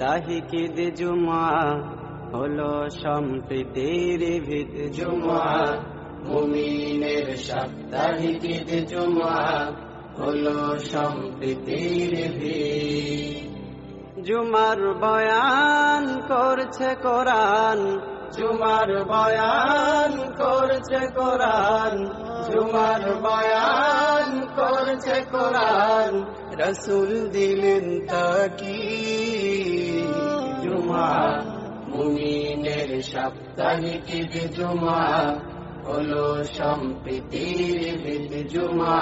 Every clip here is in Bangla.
সাপ্তাহিক ঈদ জুমা, হলো সম্প্রীতির ভিত জুমা। মুমিনের সাপ্তাহিক ঈদ জুমা, হলো সম্প্রীতির ভিত। জুমার বয়ান করছে কোরআন, জুমার বয়ান করছে কোরআন, জুমার বয়ান করছে কোরআন। রসুল দিলেন তাকি জুমা মুমিনের সাপ্তাহিক জুমা হলো সম্প্রীতির ভিত জুমা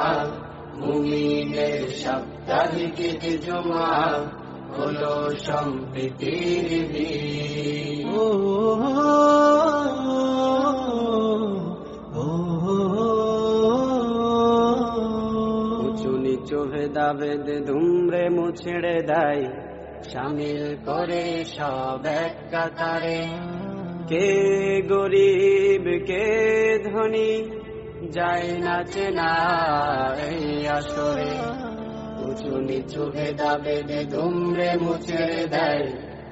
মুমিনের সাপ্তাহিক জুমা হলো সম্প্রীতির ভিত উঁচু নিচু ভেদাভেদ ধুমরে মুছেড়ে দেয়। সামিল করে সব এক কাতারে। কে গরিব কে ধনী যায় না চেনা এই আসরে। উঁচু নিচু ভেদাভেদ ধুমরে মুছেড়ে দেয়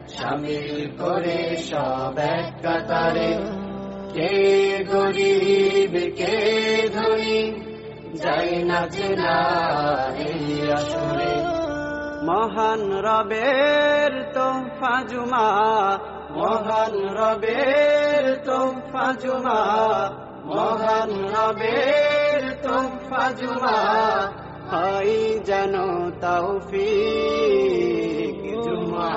সামিল করে সব এক কাতারে। কে গরিব কে ধনী যাই না চেনা এই আসরে। মহান রবের তোফা জুমা, মহান রবের তোফা জুমা, মহান রবের তোফা জুমা। হাই যেন তৌফিক জুমা,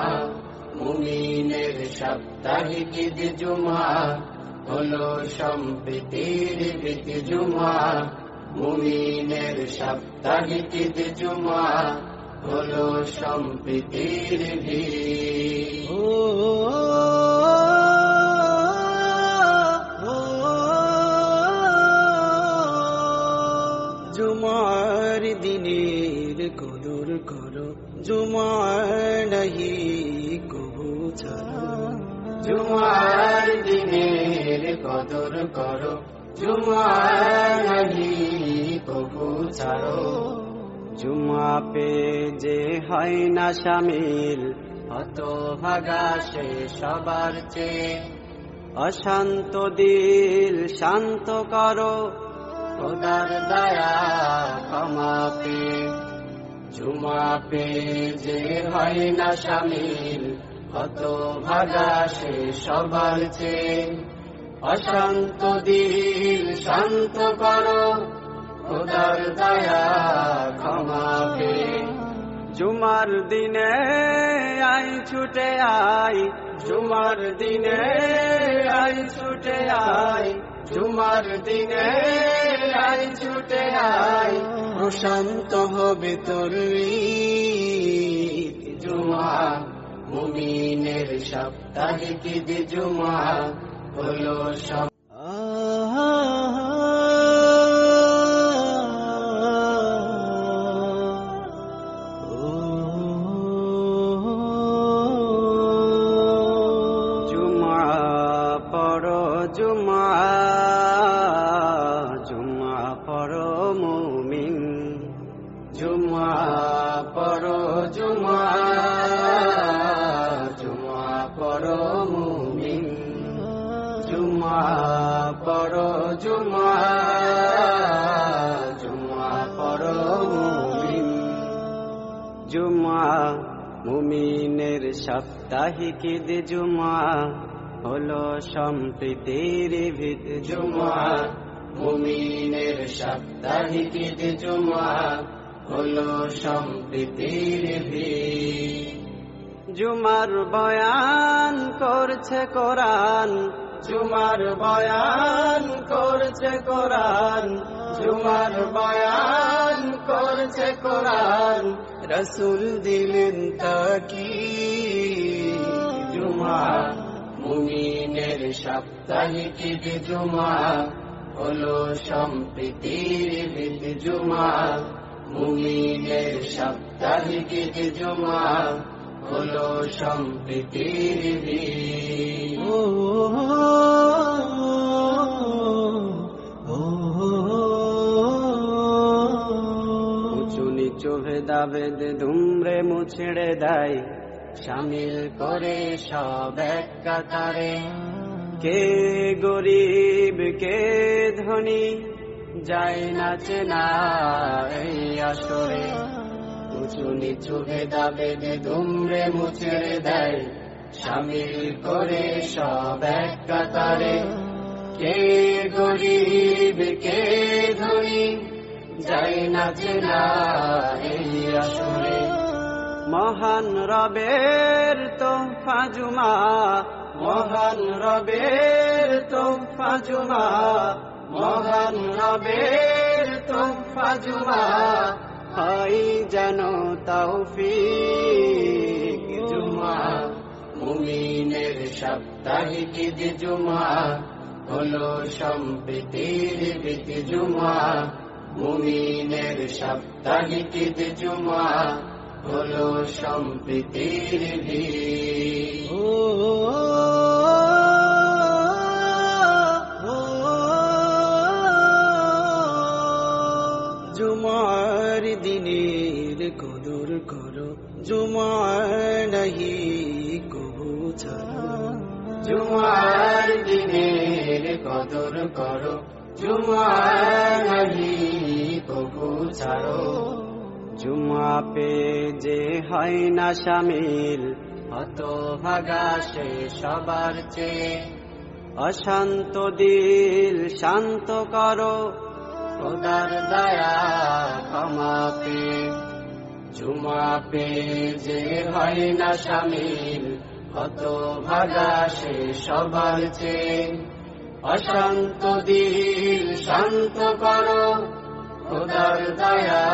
মুমিনের সাপ্তাহিক জুমা, হলো সম্প্রীতির ভিত জুমা, মুমিনের সাপ্তাহিক জুমা। হলো সম্প্রীতির ভিত জুমার দিনের কদর করো, জুমার নাহি কবু ছাড়ো। জুমার দিনের কদর করো, জুমার নাহি কবু ছাড়ো। জুমা পে যে হয় না সামিল হত ভাগা সে সবার চেয়ে। অশান্ত দিল শান্ত করো, খোদার দয়া ক্ষমা পে জুমা পে যে হয় না সামিল হত ভাগা সে সবার চেয়ে। অশান্ত দিল শান্ত করো খোদার দয়া, ক্ষমা পে জুমার দিনে আই ছুটে আই, জুমার দিনে আই ছুটে আই, জুমার দিনে আই ছুটে আই। প্রশান্ত হবে তোর জুমা মুমিনের সাপ্তাহিক ঈদ জুমা। হলো সব পড়ো জুমা জুমা মুমিন। জুমা মুমিনের সাপ্তাহিক জুমা হলো সম্প্রীতির ভিত জুমা। মুমিনের সাপ্তাহিক জুমা হলো সম্প্রীতির ভিত জুমার বয়ান করছে কোরআন জুমার বয়ান করছে কোরআন, জুমার বয়ান করছে কোরআন, রসুল দিলেন তাকি। জুমা মুমিনের সাপ্তাহিক জুমা হলো সম্প্রীতির ঈদ জুমা, মুমিনের সাপ্তাহিক জুমা। হলো সম্প্রীতির ঈদ। উঁচু নিচু ভেদাভেদ ধুমরে মুছড়ে দেয়। সামিল করে সব এক কাতারে। কে গরিব কে ধনী যাই নাচে না এই আসরে। উঁচু নিচু ভেদাভেদ ধুমরে মুছড়ে দেয়। সামিল করে সব এক কাতারে। কে গরিব, কে ধনী, যাই না এই আসরে। মহান রবের তো ফাজুমা মহান রবের তো ফাজুমা মহান রবের তো ফাজুমা হাই যেন তৌফিক জুমা মুমিনের সাপ্তাহিক জুমা হলো সম্প্রীতির ঈদ জুমা মুমিনের সাপ্তাহিক জুমা হলো সম্প্রীতির। জুমার দিনের কদর করো জুমার নাহি কবু ছাড়ো। জুমার দিনের কদর করো জুমার নাহি কবু ছাড়ো। জুমা পে যে হয় না সামিল হত ভাগা সে সবার চেয়ে। অশান্ত দিল শান্ত করো খোদার দয়া ক্ষমা পে জুমা পে যে হয় না সামিল কত ভাগা সে সবার চেয়ে। অশান্ত দিল শান্ত করো, খোদার দয়া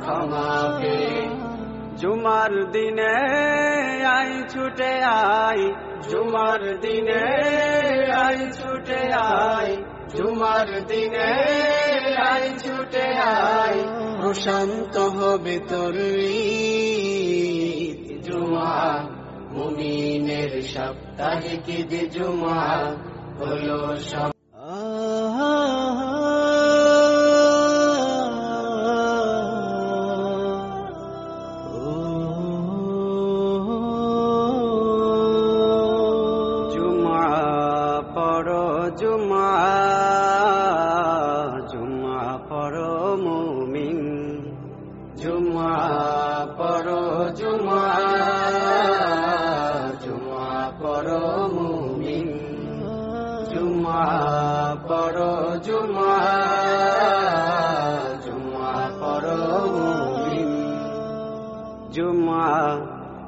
ক্ষমা পে জুমার দিনে আই ছুটে আই, জুমার দিনে আই ছুটে আই জুমার দিনে আই ছুটে আই প্রশান্ত হবে তোর জুমা মুমিনের সাপ্তাহিক ঈদ জুমা হলো সব জুমা জুমা পড়ো মুমিন। জুমা পড়ো জুমা জুমা পড়ো মুমিন। জুমা পড়ো জুমা জুমা পড়ো মুমিন। জুমা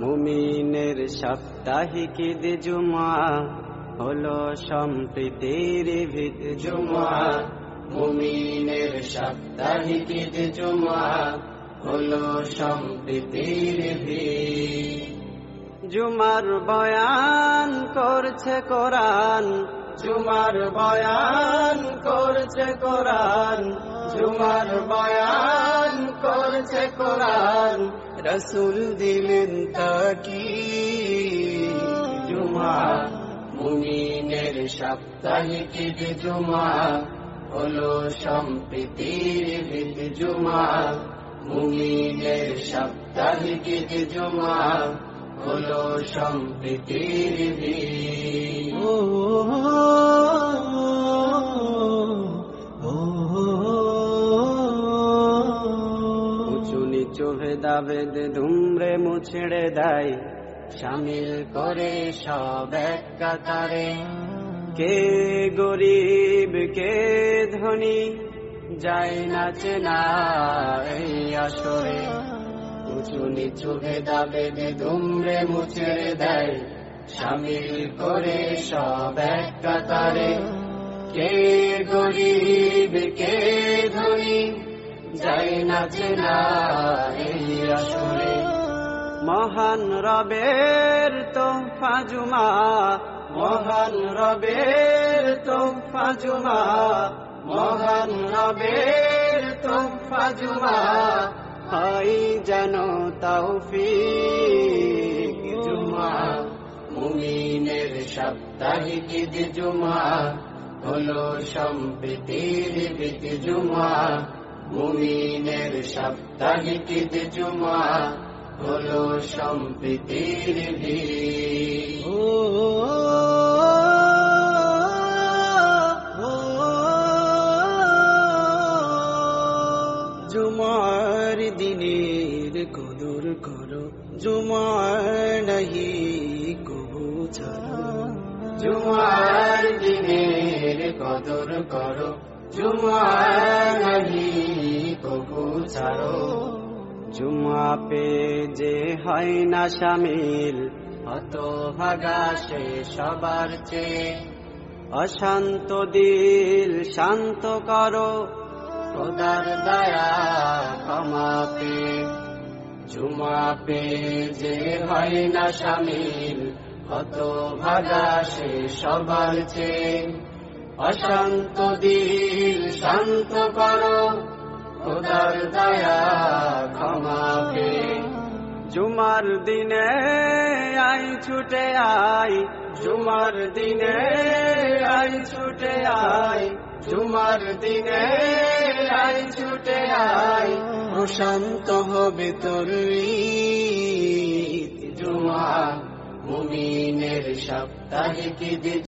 মুমিনের সাপ্তাহিক ঈদ জুমা হলো সম্প্রীতির ভিত জুমা, মুমিনের সাপ্তাহিক জুমা, হলো সম্প্রীতির ভিত। জুমার বয়ান করছে কোরআন, জুমার বয়ান করছে কোরআন, জুমার বয়ান করছে কোরআন, রসুল দিলেন তাকি। জুমা মুমিনের সাপ্তাহিক জুমা হলো সম্প্রীতির ঈদ জুমা মুমিনের সাপ্তাহিক জুমা হলো সম্প্রীতির ঈদ। উঁচু নিচু ভেদাভেদ ধুমরে মুছড়ে দেয় সামিল করে সব এক কাতারে। কে গরিব কে ধনী যাই নাচে না এই আসরে। উঁচু নিচু ভেদাভেদে ধুমরে মুছে দেয় সামিল করে সব এক কাতারে। কে গরিব কে ধনী যাই নাচে না এই আসরে। মহান রবের তো ফাজুমা মহান রবের তোফা জুমা, মহান রবের তোফা জুমা। হাই যেন তৌফিক জুমা, মুমিনের সাপ্তাহিক জুমা, হলো সম্প্রীতির বিদ জুমা, মুমিনের সাপ্তাহিক জুমা। হলো সম্প্রীতির ভিড় জুমার দিনের কদর করো জুমার নাহি কবু ছাড়ো জুমার দিনের কদর করো জুমার নাহি কবু ছাড়ো জুমা পে যে হয় না সামিল হত ভাগা সে সবার চেয়ে। অশান্ত দিল শান্ত করো, খোদার দয়া ক্ষমা পে জুমা পে যে হয় না সামিল হত ভাগা সে সবার চেয়ে। অশান্ত দিল শান্ত করো খোদার দয়া ক্ষমাকে জুমার দিনে আই ছুটে আই, জুমার দিনে আই ছুটে আই, জুমার দিনে আই ছুটে আই। প্রশান্ত হবে তোর। জুমা মুমিনের সাপ্তাহিক ঈদ।